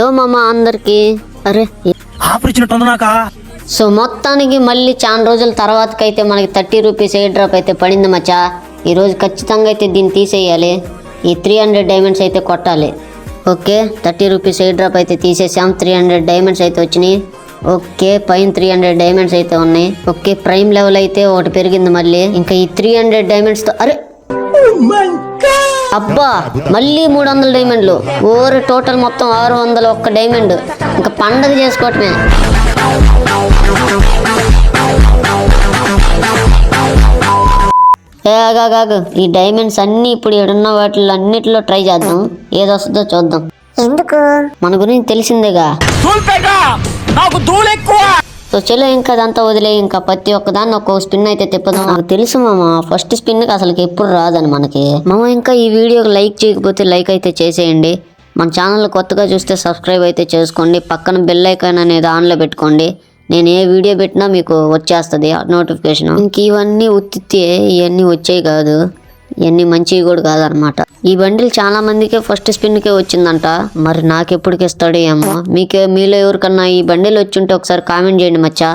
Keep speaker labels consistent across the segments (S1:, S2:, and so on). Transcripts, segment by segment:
S1: Hello మామ అందరికి. అరే
S2: నాకా
S1: సో మొత్తానికి మళ్ళీ చాలా రోజుల తర్వాతకైతే మనకి థర్టీ రూపీస్ ఎయిర్ డ్రాప్ అయితే పడింది మచ్చా. ఈరోజు ఖచ్చితంగా అయితే దీన్ని తీసేయాలి. ఈ త్రీ హండ్రెడ్ డైమండ్స్ అయితే కొట్టాలి. Okay thirty rupees air drop అయితే తీసేసాం. త్రీ హండ్రెడ్ డైమండ్స్ అయితే వచ్చినాయి. ఓకే పైన త్రీ హండ్రెడ్ డైమండ్స్ అయితే ఉన్నాయి. ఓకే ప్రైమ్ లెవెల్ అయితే ఒకటి పెరిగింది మళ్ళీ. ఇంకా ఈ త్రీ హండ్రెడ్ డైమండ్స్తో అరే! అబ్బా మళ్ళీ మూడు వందల డైమండ్లు ఓరు టోటల్ మొత్తం ఆరు వందల ఒక్క డైమండ్ ఇంకా పండగ చేసుకోవటమే. ఏ ఆగు, ఆగు, ఆగు. ఈ డైమండ్స్ అన్ని ఇప్పుడు ఈడున్న వాటిలో అన్నిటిలో ట్రై చేద్దాం. ఏది వస్తుందో చూద్దాం.
S3: ఎందుకు?
S1: మన గురించి తెలిసిందేగా?
S2: నాకు
S1: సో చలో ఇంకా అదంతా వదిలే ఇంకా ప్రతి ఒక్కదాన్ని ఒక్కొక్క స్పిన్ అయితే తిప్పదాం. నాకు తెలుసు మామ ఫస్ట్ స్పిన్కి అసలు ఎప్పుడు రాదని మనకి. మామ ఇంకా ఈ వీడియోకి లైక్ చేయకపోతే లైక్ అయితే చేసేయండి. మన ఛానల్ కొత్తగా చూస్తే సబ్స్క్రైబ్ అయితే చేసుకోండి. పక్కన బెల్ ఐకాన్ అనేది ఆన్లో పెట్టుకోండి. నేను ఏ వీడియో పెట్టినా మీకు వచ్చేస్తుంది నోటిఫికేషన్ ఇంక ఇవన్నీ ఉత్తితే ఇవన్నీ వచ్చేవి కాదు. ఇవన్నీ మంచివి కూడా కాదనమాట. ఈ బండిల్ చాలా మందికే ఫస్ట్ స్పిన్కే వచ్చిందంట. మరి నాకు ఎప్పటికి ఇస్తాడు ఏమో మీకే మీలో ఎవరికన్నా ఈ బండిల్ వచ్చింటే ఒకసారి కామెంట్ చేయండి మచ్చా.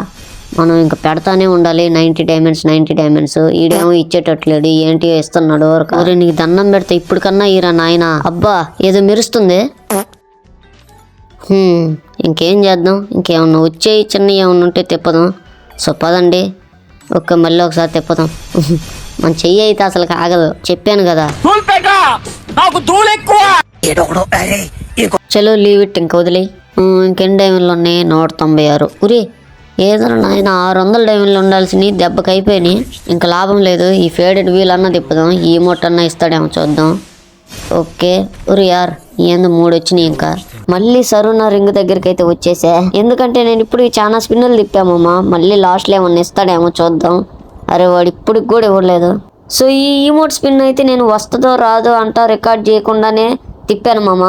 S1: మనం ఇంకా పెడతానే ఉండాలి. నైంటీ డైమండ్స్ నైంటీ డైమండ్స్ ఈడేమో ఇచ్చేటట్లేడు. ఏంటి ఇస్తున్నాడు ఊరికే నీకు దండం పెడితే. ఇప్పటికన్నా ఈరా నాయన. అబ్బా ఏదో మెరుస్తుంది. ఇంకేం చేద్దాం? ఇంకేమన్నా వచ్చే చిన్న ఏమన్నా ఉంటే తిప్పదాం. సో పదండి. ఒక్క మళ్ళీ ఒకసారి తిప్పదాం. మన చెయ్యి అయితే అసలు ఆగదు. చెప్పాను కదా.
S2: నాకు ఇంకో
S1: చలో లీవ్ ఇట్ ఇంక వదిలే. ఇంకెన్ని డైమండ్లు ఉన్నాయి? నూట తొంభై ఆరు. ఉరి ఏదో నాయన ఆరు వందల డైమండ్లు ఉండాల్సినవి దెబ్బకి అయిపోయినాయి. ఇంకా లాభం లేదు. ఈ ఫేడెడ్ వీల్ అన్న తిప్పుదాం. ఈ మూట అన్న ఇస్తాడేమో చూద్దాం. ఓకే. ఉరి యార్ ఏందో మూడు వచ్చినాయి ఇంకా. మళ్ళీ సరుణ రింగ్ దగ్గరికి అయితే వచ్చేసా. ఎందుకంటే నేను ఇప్పుడు చాలా స్పిన్నులు తిప్పామమ్మా మళ్ళీ లాస్ట్లో ఏమన్నా ఇస్తాడేమో చూద్దాం. అరే వాడు ఇప్పటికి కూడా ఇవ్వలేదు. సో ఈ ఈమోట్ స్పిన్ అయితే నేను వస్తుందో రాదో అంటా రికార్డ్ చేయకుండానే తిప్పాను మామ.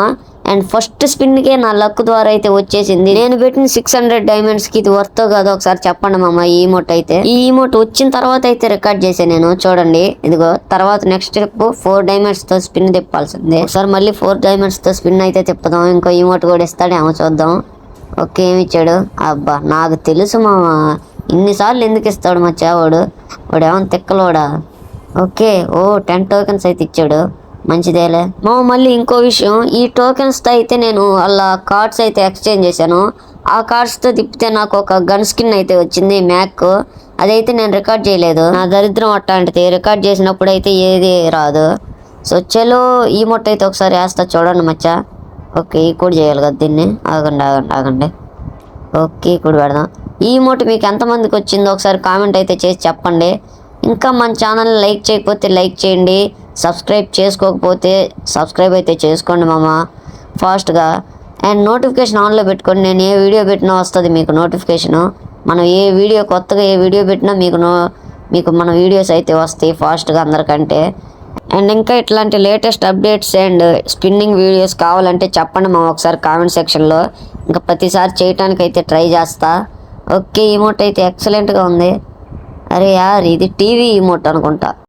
S1: అండ్ ఫస్ట్ స్పిన్కే నా లక్ ద్వారా అయితే వచ్చేసింది. నేను పెట్టిన సిక్స్ హండ్రెడ్ డైమండ్స్కి ఇది వర్తో కాదో ఒకసారి చెప్పండి మామ ఈ ఈమోట్ అయితే. ఈ ఈమోట్ వచ్చిన తర్వాత అయితే రికార్డ్ చేశాను నేను చూడండి. ఇదిగో తర్వాత నెక్స్ట్ స్టెప్ ఫోర్ డైమండ్స్తో స్పిన్ తిప్పాల్సిందే. ఒకసారి మళ్ళీ ఫోర్ డైమండ్స్తో స్పిన్ అయితే తిప్పుదాం. ఇంకో ఈమోట్ కూడా ఇస్తాడేమో చూద్దాం. ఓకే ఏమి ఇచ్చాడు? అబ్బా నాకు తెలుసు మామ. ఇన్నిసార్లు ఎందుకు ఇస్తాడు మా చేవాడు? వాడు ఏమైనా తిక్కలోడా? ఓకే ఓ టెన్ టోకెన్స్ అయితే ఇచ్చాడు. మంచిదేలే. మా మళ్ళీ ఇంకో విషయం. ఈ టోకెన్స్తో అయితే నేను అలా కార్డ్స్ అయితే ఎక్స్చేంజ్ చేశాను. ఆ కార్డ్స్తో తిప్పితే నాకు ఒక గన్ స్కిన్ అయితే వచ్చింది మ్యాక్. అదైతే నేను రికార్డ్ చేయలేదు. నా దరిద్రం అట్లాంటిది. రికార్డ్ చేసినప్పుడు అయితే ఏది రాదు. సో చెలో ఈ మొట్ట అయితే ఒకసారి వేస్తా చూడండి మచ్చా. ఓకే ఈ కూడా చేయాలి కదా దీన్ని. ఆగండి ఆగండి ఆగండి. ఓకే ఇప్పుడు పెడదాం. ఈ మోటు మీకు ఎంతమందికి వచ్చిందో ఒకసారి కామెంట్ అయితే చేసి చెప్పండి. ఇంకా మన ఛానల్ లైక్ చేయకపోతే లైక్ చేయండి. సబ్స్క్రైబ్ చేసుకోకపోతే సబ్స్క్రైబ్ అయితే చేసుకోండి మామ ఫాస్ట్గా. అండ్ నోటిఫికేషన్ ఆన్లో పెట్టుకోండి నేను ఏ వీడియో పెట్టినా వస్తుంది మీకు నోటిఫికేషను. మనం ఏ వీడియో కొత్తగా ఏ వీడియో పెట్టినా మీకు నో మీకు మన వీడియోస్ అయితే వస్తాయి ఫాస్ట్గా అందరికంటే. అండ్ ఇంకా ఇట్లాంటి latest updates and spinning videos కావాలంటే చెప్పండి మా ఒకసారి కామెంట్ సెక్షన్లో. ఇంకా ప్రతిసారి చేయటానికి అయితే ట్రై చేస్తా. ఓకే ఈమోట్ అయితే ఎక్సలెంట్గా ఉంది. అరే యార్ ఇది టీవీ ఈమోట్ అనుకుంటా.